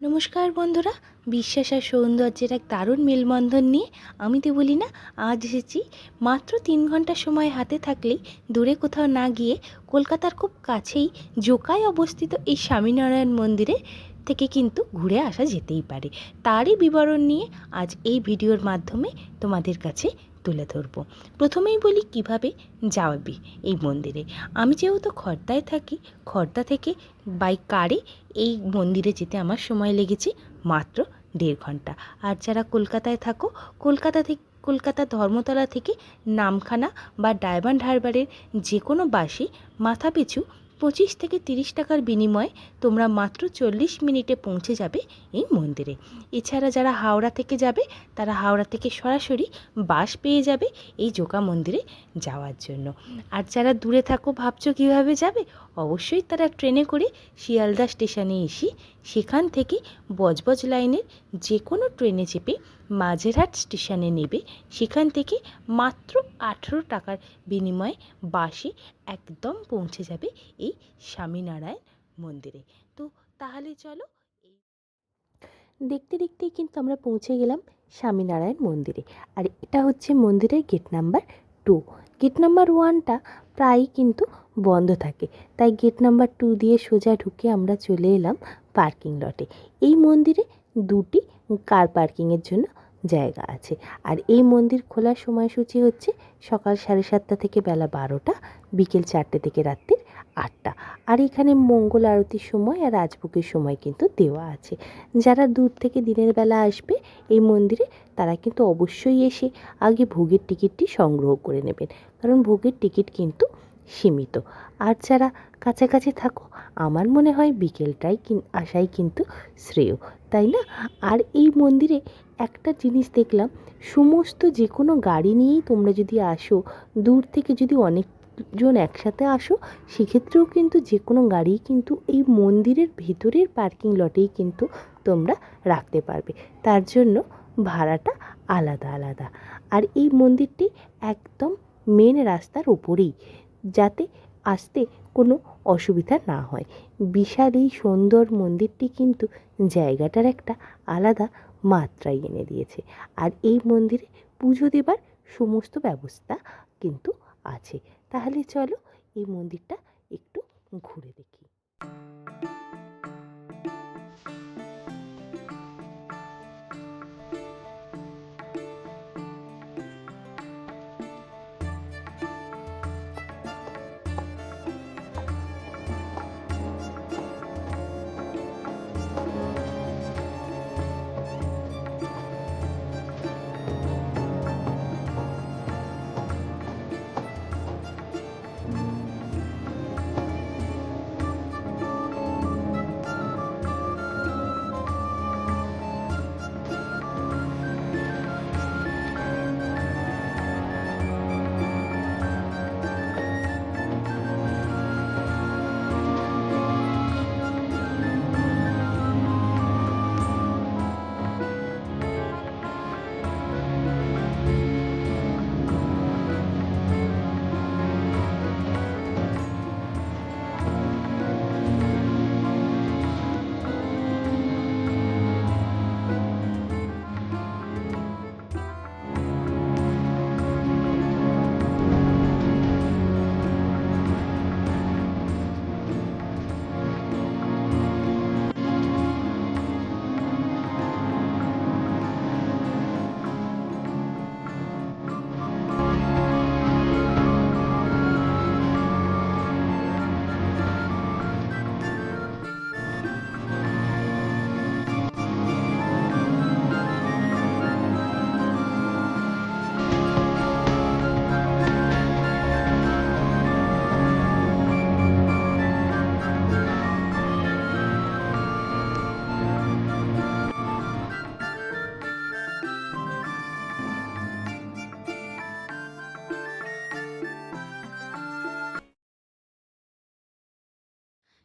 নমস্কার বন্ধুরা, বিশ্বাস আর সৌন্দর্যের এক দারুণ মেলবন্ধন নিয়ে আমি তো বলি না আজ এসেছি। মাত্র তিন ঘণ্টা সময় হাতে থাকলেই দূরে কোথাও না গিয়ে কলকাতার খুব কাছেই জোকায় অবস্থিত এই স্বামীনারায়ণ মন্দিরে থেকে কিন্তু ঘুরে আসা যেতেই পারে। তারই বিবরণ নিয়ে আজ এই ভিডিওর মাধ্যমে তোমাদের কাছে তুলে ধরবো। প্রথমেই বলি, কীভাবে যাবে এই মন্দিরে? আমি যেহেতু খর্দায় থাকি, খর্দা থেকে বাই কারে এই মন্দিরে যেতে আমার সময় লেগেছে মাত্র দেড় ঘণ্টা। আর যারা কলকাতায় থাকো, কলকাতা থেকে, কলকাতা ধর্মতলা থেকে নামখানা বা ডায়মন্ড হারবারের যে কোনো বাসে মাথাপিছু পঁচিশ থেকে তিরিশ টাকার বিনিময়ে তোমরা মাত্র চল্লিশ মিনিটে পৌঁছে যাবে এই মন্দিরে। এছাড়া যারা হাওড়া থেকে যাবে, তারা হাওড়া থেকে সরাসরি বাস পেয়ে যাবে এই জোকা মন্দিরে যাওয়ার জন্য। আর যারা দূরে থাকো, ভাবছ কীভাবে যাবে? অবশ্যই তারা ট্রেনে করে শিয়ালদা স্টেশনে এসে সেখান থেকে বজবজ লাইনের যে কোনো ট্রেনে চেপে মাঝেরহাট স্টেশনে নেবে। সেখান থেকে মাত্র আঠেরো টাকার বিনিময়ে বাসে একদম পৌঁছে যাবে এই স্বামীনারায়ণ মন্দিরে। তো তাহলে চলো দেখতে দেখতেই কিন্তু আমরা পৌঁছে গেলাম স্বামীনারায়ণ মন্দিরে। আর এটা হচ্ছে মন্দিরের gate number two gate number ওয়ানটা প্রায়ই কিন্তু বন্ধ থাকে। তাই গেট নাম্বার টু দিয়ে সোজা ঢুকে আমরা চলে এলাম পার্কিং লটে এই মন্দিরে দুটি কার পার্কিংয়ের জন্য জায়গা আছে। আর এই মন্দির খোলার সময়সূচি হচ্ছে সকাল সাড়ে সাতটা থেকে বেলা বারোটা, বিকেল চারটে থেকে রাত্রির আটটা। আর এখানে মঙ্গল আরতির সময় আর রাজভোগের সময় কিন্তু দেওয়া আছে। যারা দূর থেকে দিনের বেলা আসবে এই মন্দিরে, তারা কিন্তু অবশ্যই এসে আগে ভোগের টিকিটটি সংগ্রহ করে নেবেন। কারণ ভোগের টিকিট কিন্তু সীমিত। আর যারা কাছাকাছি থাকো, আমার মনে হয় বিকেলটাই আসাই কিন্তু শ্রেয়। তাই না? আর এই মন্দিরে একটা জিনিস দেখলাম, সমস্ত যে কোনো গাড়ি নিয়েই তোমরা যদি আসো, দূর থেকে যদি অনেকজন একসাথে আসো, সেক্ষেত্রেও কিন্তু যে কোনো গাড়ি কিন্তু এই মন্দিরের ভেতরের পার্কিং লটেই কিন্তু তোমরা রাখতে পারবে। তার জন্য ভাড়াটা আলাদা আলাদা। আর এই মন্দিরটি একদম মেন রাস্তার উপরেই, যাতে আসতে কোনো অসুবিধা না হয়। বিশাল এই সুন্দর মন্দিরটি কিন্তু জায়গাটার একটা আলাদা মাত্রাই এনে দিয়েছে। আর এই মন্দিরে পুজো দেবার সমস্ত ব্যবস্থা কিন্তু আছে। তাহলে চলো এই মন্দিরটা একটু ঘুরে দেখি।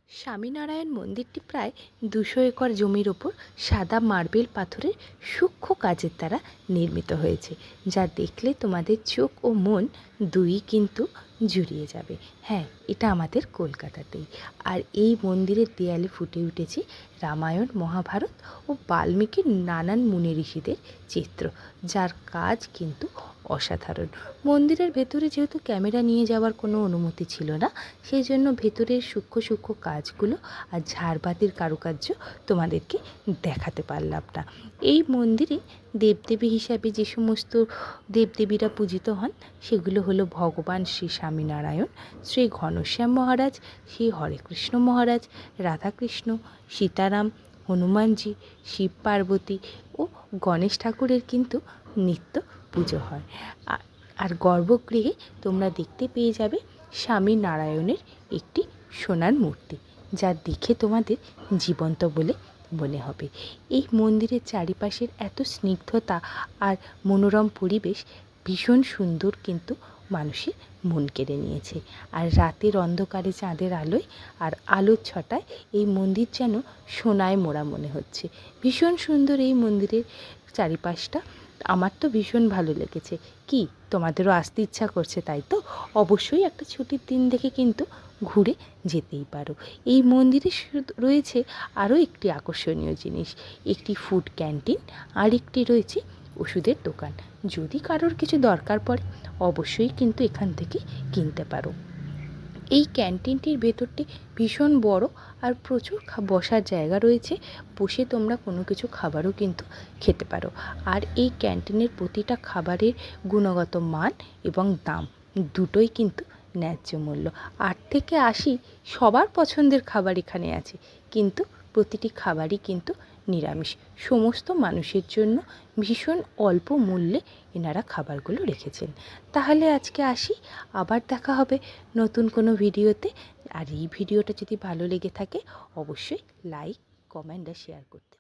স্বামীনারায়ণ মন্দিরটি প্রায় দুশো একর জমির ওপর সাদা মার্বেল পাথরের সূক্ষ্ম কাজের দ্বারা নির্মিত হয়েছে, যা দেখলে তোমাদের চোখ ও মন দুই কিন্তু জুড়িয়ে যাবে। হ্যাঁ এটা আমাদের কলকাতাতেই। আর এই মন্দিরের দেয়ালে ফুটে উঠেছে রামায়ণ, মহাভারত ও বাল্মীকির নানান মুনি ঋষিদের চিত্র, যার কাজ কিন্তু অসাধারণ। মন্দিরের ভেতরে যেহেতু ক্যামেরা নিয়ে যাওয়ার কোনো অনুমতি ছিল না, সেই জন্য ভেতরের সূক্ষ্ম সূক্ষ্ম কাজগুলো আর ঝাড়বাতির কারুকার্য তোমাদেরকে দেখাতে পারলাম না। এই মন্দিরে দেবদেবী হিসাবে যে সমস্ত দেবদেবীরা পূজিত হন, সেগুলো হলো ভগবান শ্রী স্বামীনারায়ণ, শ্রী ঘনশ্যাম মহারাজ, শ্রী হরেকৃষ্ণ মহারাজ, রাধাকৃষ্ণ, সীতারাম, হনুমানজি, শিব পার্বতী ও গণেশ ঠাকুরের কিন্তু নিত্য পুজো হয়। আর গর্ভগৃহে তোমরা দেখতে পেয়ে যাবে স্বামী নারায়ণের একটি সোনার মূর্তি, যা দেখে তোমাদের জীবন্ত বলে মনে হবে। এই মন্দিরের চারিপাশের এত স্নিগ্ধতা আর মনোরম পরিবেশ ভীষণ সুন্দর কিন্তু মানুষের মন কেড়ে নিয়েছে। আর রাতের অন্ধকারে চাঁদের আলোয় আর আলোর ছটায় এই মন্দির যেন সোনায় মোড়া মনে হচ্ছে। ভীষণ সুন্দর এই মন্দিরের চারিপাশটা। আমার তো ভীষণ ভালো লেগেছে। কি, তোমাদেরও আসতে ইচ্ছা করছে তাই তো? অবশ্যই একটা ছুটির দিন দেখে কিন্তু ঘুরে যেতেই পারো। এই মন্দিরে রয়েছে আরও একটি আকর্ষণীয় জিনিস, একটি ফুড ক্যান্টিন আর একটি রয়েছে ওষুধের দোকান। যদি কারোর কিছু দরকার পড়ে, অবশ্যই কিন্তু এখান থেকে কিনতে পারো। এই ক্যান্টিনটির ভেতরটি ভীষণ বড় আর প্রচুর বসার জায়গা রয়েছে। বসে তোমরা কোনো কিছু খাবারও কিন্তু খেতে পারো। আর এই ক্যান্টিনের প্রতিটা খাবারের গুণগত মান এবং দাম দুটোই কিন্তু ন্যায্য মূল্য। আট থেকে আশি সবার পছন্দের খাবার এখানে আছে। কিন্তু প্রতিটি খাবারই কিন্তু নিরামিষ। সমস্ত মানুষের জন্য ভীষণ অল্প মূল্যে এনারা খাবারগুলো রেখেছেন। তাহলে আজকে আসি। আবার দেখা হবে নতুন কোনো ভিডিওতে। আর এই ভিডিওটা যদি ভালো লেগে থাকে, অবশ্যই লাইক, কমেন্ট আর শেয়ার করতে